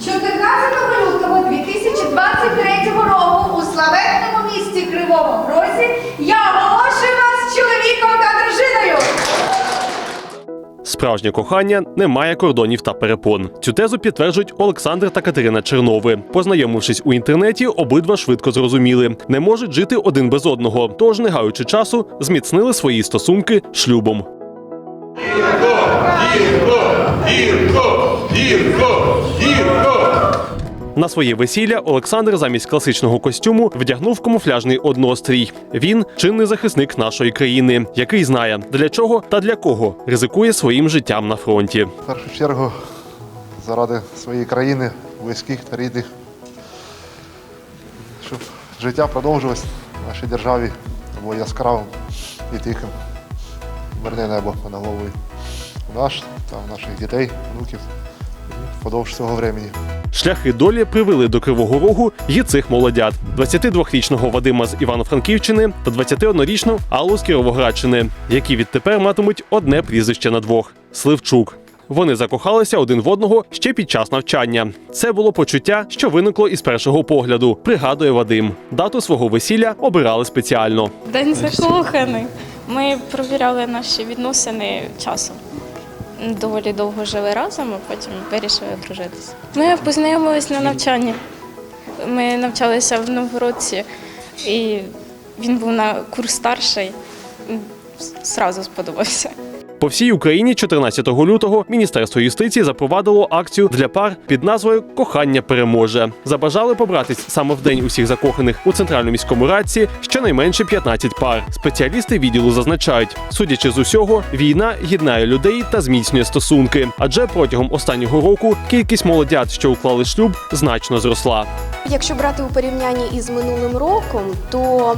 14 лютого 2023 року у славетному місті Кривому Розі я оголошую вас чоловіком та дружиною. Справжнє кохання не має кордонів та перепон. Цю тезу підтверджують Олександр та Катерина Чернови. Познайомившись у інтернеті, обидва швидко зрозуміли, не можуть жити один без одного. Тож, не гаючи часу, зміцнили свої стосунки шлюбом. Гірко, гірко, гірко. На своє весілля Олександр замість класичного костюму вдягнув камуфляжний однострій. Він чинний захисник нашої країни, який знає для чого та для кого ризикує своїм життям на фронті. В першу чергу заради своєї країни, близьких та рідних, щоб життя продовжилось в нашій державі було яскравим і тихим. Мирне небо над головою. Наш та наших дітей, внуків впродовж цього времени. Шляхи долі привели до Кривого Рогу і цих молодят: 22-річного Вадима з Івано-Франківщини та 21-річну Аллу з Кіровоградщини, які відтепер матимуть одне прізвище на двох Сливчук. Вони закохалися один в одного ще під час навчання. Це було почуття, що виникло із першого погляду. Пригадує Вадим. Дату свого весілля обирали спеціально. День закоханий. Ми провіряли наші відносини часом. Доволі довго жили разом, а потім вирішили одружитися. Ми познайомились на навчанні. Ми навчалися в Новгородці, і він був на курс старший. Сразу сподобався. По всій Україні 14 лютого Міністерство юстиції запровадило акцію для пар під назвою Кохання переможе. Забажали побратись саме в день усіх закоханих у центральному міському радці щонайменше 15 пар. Спеціалісти відділу зазначають, судячи з усього, війна єднає людей та зміцнює стосунки. Адже протягом останнього року кількість молодят, що уклали шлюб, значно зросла. Якщо брати у порівнянні із минулим роком, то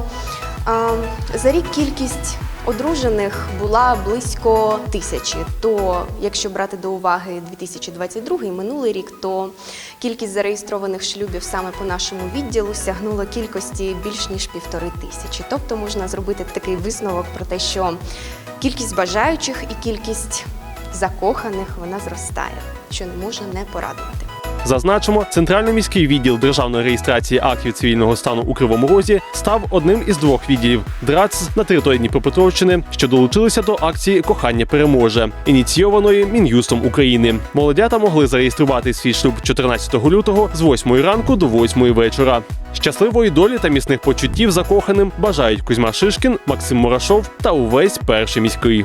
а, за рік кількість одружених була близько тисячі. То якщо брати до уваги 2022 і минулий рік, то кількість зареєстрованих шлюбів саме по нашому відділу сягнула кількості більш ніж півтори тисячі. Тобто можна зробити такий висновок про те, що кількість бажаючих і кількість закоханих вона зростає, що не можна не порадувати. Зазначимо, центральний міський відділ державної реєстрації актів цивільного стану у Кривому Розі став одним із двох відділів ДРАЦ на території Дніпропетровщини, що долучилися до акції Кохання переможе, ініційованої Мін'юстом України. Молодята могли зареєструвати свій шлюб 14 лютого з 8 ранку до 8 вечора. Щасливої долі та міцних почуттів закоханим бажають Кузьма Шишкін, Максим Мурашов та увесь перший міський.